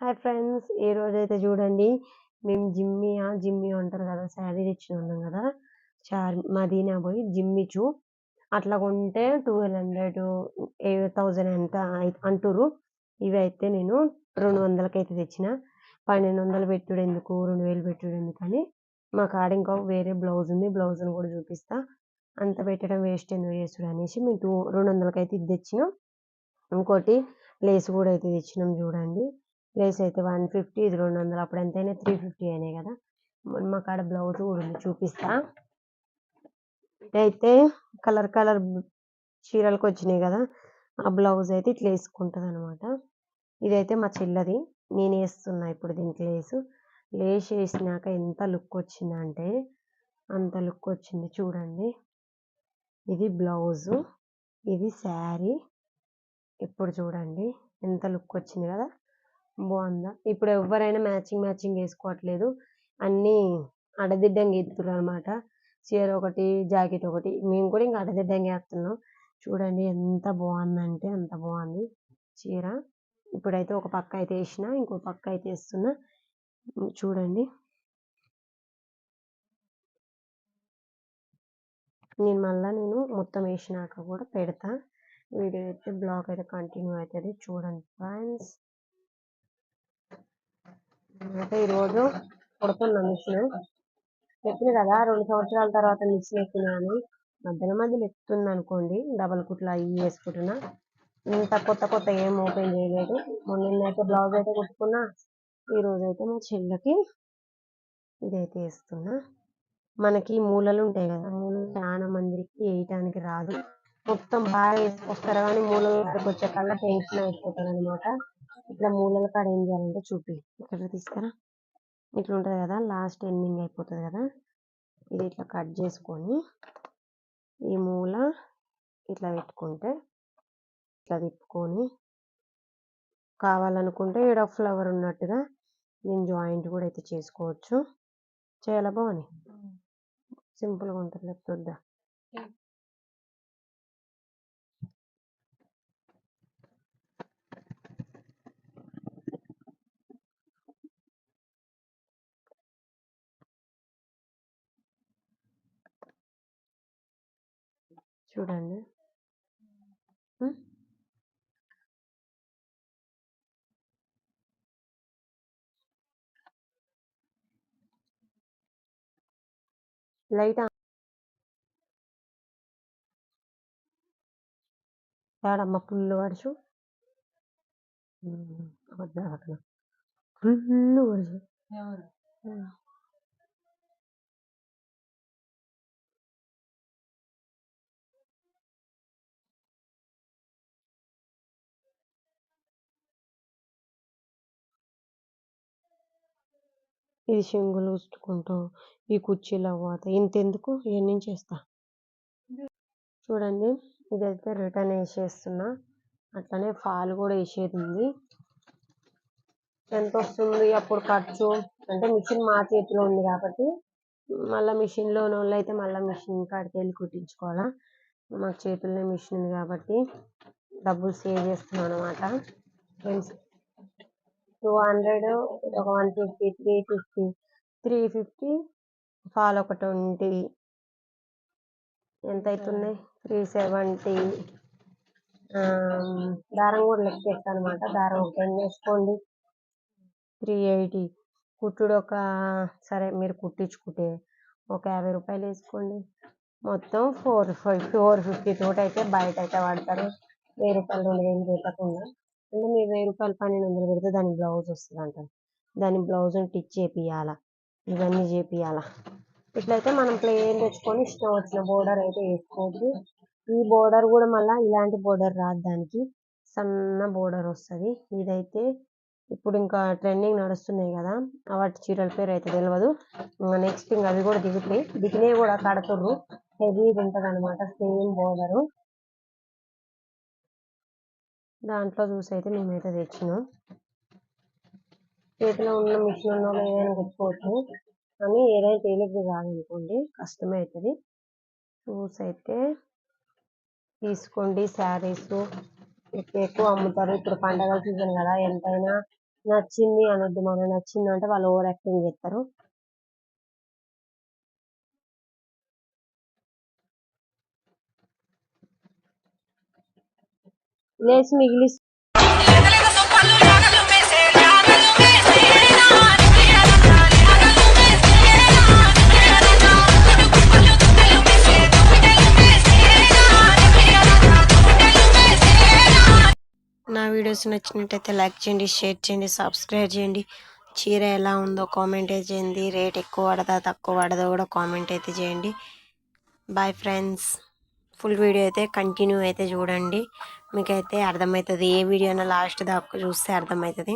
Hi friends ఈ రోజు అయితే చూడండి మేము జిమ్మియా జిమ్మి అంటారు కదా శారీ తెచ్చి ఉన్నాం కదా చార్ మదీనా పోయి జిమ్మిచు అట్లా కొంటే ట్వెల్వ్ హండ్రెడ్ థౌజండ్ ఎంత అంటురు అంటుర్రు. ఇవి అయితే నేను రెండు వందలకి అయితే తెచ్చిన. పన్నెండు వందలు పెట్టుడు ఎందుకు రెండు వేలు పెట్టుడు ఎందుకు అని. మా కాడ ఇంకా వేరే బ్లౌజ్ ఉంది బ్లౌజ్ని కూడా చూపిస్తా. అంత పెట్టడం వేస్ట్ ఎందుకు చేసుడు అనేసి మేము టూ రెండు వందలకి అయితే ఇది తెచ్చినాం. ఇంకోటి లేస్ కూడా అయితే తెచ్చినాం చూడండి. లేస్ అయితే వన్ ఫిఫ్టీ ఇది రెండు వందలు. అప్పుడు ఎంతైనా త్రీ ఫిఫ్టీ అయినాయి కదా. మా కాడ బ్లౌజ్ కూడా ఉంది చూపిస్తా. ఇదైతే కలర్ కలర్ చీరలకు వచ్చినాయి కదా. ఆ బ్లౌజ్ అయితే ఇట్లా వేసుకుంటుంది అనమాట ఇదైతే మా చెల్లది నేను వేస్తున్నా ఇప్పుడు దీనికి లేసు. లేస్ వేసినాక ఎంత లుక్ వచ్చిందంటే అంత లుక్ వచ్చింది చూడండి. ఇది బ్లౌజు ఇది శారీ. ఇప్పుడు చూడండి ఎంత లుక్ వచ్చింది కదా. బాగుందా? ఇప్పుడు ఎవరైనా మ్యాచింగ్ మ్యాచింగ్ వేసుకోవట్లేదు. అన్నీ అడదిడ్డంగా ఎత్తున్నారు అనమాట చీర ఒకటి జాకెట్ ఒకటి. మేము కూడా ఇంకా అడదిడ్డంగా వేస్తున్నాం చూడండి ఎంత బాగుందంటే అంత బాగుంది చీర. ఇప్పుడైతే ఒక పక్క అయితే వేసిన ఇంకో పక్క అయితే వేస్తున్నా. చూడండి. నేను మళ్ళీ నేను మొత్తం వేసినాక కూడా పెడతా. వీడియో అయితే బ్లాగ్ అయితే కంటిన్యూ అవుతుంది. చూడండి ఫ్రెండ్స్. అయితే ఈరోజు కుడుతున్నా మిషన్. చెప్పిన కదా రెండు సంవత్సరాల తర్వాత మిషన్ ఎక్కినాను. మధ్యలో మధ్యలో ఎక్కుతుంది అనుకోండి డబల్ కుట్లు అవి వేసుకుంటున్నా. ఇంత కొత్త కొత్త ఏం ఓపెన్ చేయలేదు. మొన్న అయితే బ్లౌజ్ అయితే కుట్టుకున్నా ఈ రోజు అయితే మా చెల్లెకి ఇదైతే వేస్తున్నా. మనకి మూలలు ఉంటాయి కదా మూలలు చాలా మందికి వేయటానికి రాదు. మొత్తం బాగా వేసుకొస్తారు కానీ మూలలు ఇక్కడికి వచ్చే కల్లా టెన్షన్ అయిపోతుంది అనమాట ఇట్లా మూలల కాడ ఏం చేయాలంటే చూపి. ఇక్కడ తీసుకురా. ఇట్లా ఉంటుంది కదా లాస్ట్ ఎండింగ్ అయిపోతుంది కదా. ఇది ఇట్లా కట్ చేసుకొని ఈ మూల ఇట్లా పెట్టుకుంటే ఇట్లా తిప్పుకొని కావాలనుకుంటే ఈడ ఫ్లవర్ ఉన్నట్టుగా నేను జాయింట్ కూడా అయితే చేసుకోవచ్చు. చాలా బాగుంది సింపుల్గా ఉంటుంది లేకపోతే చూడండి? లైట్ ఏడమ్మ ఫుల్ వర్షం అక్కడ ఫుల్ వర్షం ఇది శంగులు ఉచ్చుకుంటాం ఈ కుర్చీలు అవ్వాత ఇంతెందుకు? ఇవన్నీ చేస్తా? చూడండి ఇదైతే రిటర్న్ వేసేస్తున్నా. అట్లనే ఫాల్ కూడా వేసేది ఉంది ఎంత వస్తుంది అప్పుడు ఖర్చు అంటే మిషన్ మా చేతిలో ఉంది కాబట్టి మళ్ళీ మిషన్లో వాళ్ళు అయితే మళ్ళీ మిషన్ కాడికి వెళ్ళి కుట్టించుకోవాలా? మా చేతుల్లోనే మిషన్ ఉంది కాబట్టి డబ్బులు సేవ్ చేస్తున్నాను అనమాట టూ హండ్రెడ్ ఒక one fifty three fifty three fifty fall ఒక ట్వంటీ. ఎంత అవుతున్నాయి త్రీ సెవెంటీ దారం కూడా లెక్కేస్తాను అనమాట దారం ఒక టెన్ వేసుకోండి త్రీ ఎయిటీ కుట్టుడు ఒక సరే మీరు కుట్టించుకుంటే ఒక యాభై రూపాయలు వేసుకోండి. మొత్తం ఫోర్ ఫైవ్ ఫోర్ ఫిఫ్టీ తోటి అయితే బయట అయితే పడతారు వెయ్యి రూపాయలు రెండు వేలు పెట్టకుండా అంటే మీరు వెయ్యి రూపాయలు పన్నెండు వందలు పెడితే దాని బ్లౌజ్ వస్తుంది దాని బ్లౌజ్ టిచ్ చేపియాలా ఇవన్నీ చేపియాలా ఇట్లయితే మనం ప్లేన్ తెచ్చుకొని ఇష్టం వచ్చిన బోర్డర్ అయితే వేసుకోవద్దు. ఈ బోర్డర్ కూడా మళ్ళీ ఇలాంటి బోర్డర్ రాదు దానికి. సన్న బోర్డర్ వస్తుంది. ఇదైతే ఇప్పుడు ఇంకా ట్రెండింగ్ నడుస్తున్నాయి కదా. వాటి చీరల పేరు అయితే తెలియదు నెక్స్ట్ ఇంకా అవి కూడా దిగుతాయి. దిగినవి కూడా కడుతుర్రు. హెవీ ఉంటుంది అనమాట సేమ్ బోర్డరు. దాంట్లో చూసి అయితే మేమైతే తెచ్చినాం. చేతిలో ఉన్న మిషన్ ఉన్న వాళ్ళు ఏదైనా తెచ్చుకోవచ్చు కానీ ఏదైనా తేలిగ్గా కాదనుకోండి కష్టమే అవుతుంది చూసి అయితే తీసుకోండి శారీస్. ఎక్కువ అమ్ముతారు. ఇప్పుడు పండగల సీజన్ కదా ఎంతైనా నచ్చింది అనొద్దు మనం. నచ్చింది అంటే వాళ్ళు ఓవర్ యాక్టింగ్ చేస్తారు. లేచి మిగిలి నా వీడియోస్ నచ్చినట్టయితే లైక్ చేయండి షేర్ చేయండి సబ్స్క్రైబ్ చేయండి. చీర ఎలా ఉందో కామెంట్ అయితే చేయండి. రేట్ ఎక్కువ పడదా తక్కువ పడదా కూడా కామెంట్ అయితే చేయండి. బాయ్ ఫ్రెండ్స్ ఫుల్ వీడియో అయితే కంటిన్యూ అయితే చూడండి. మీకైతే అర్థమవుతుంది ఏ వీడియో అయినా లాస్ట్ దాకా చూస్తే అర్థమవుతుంది.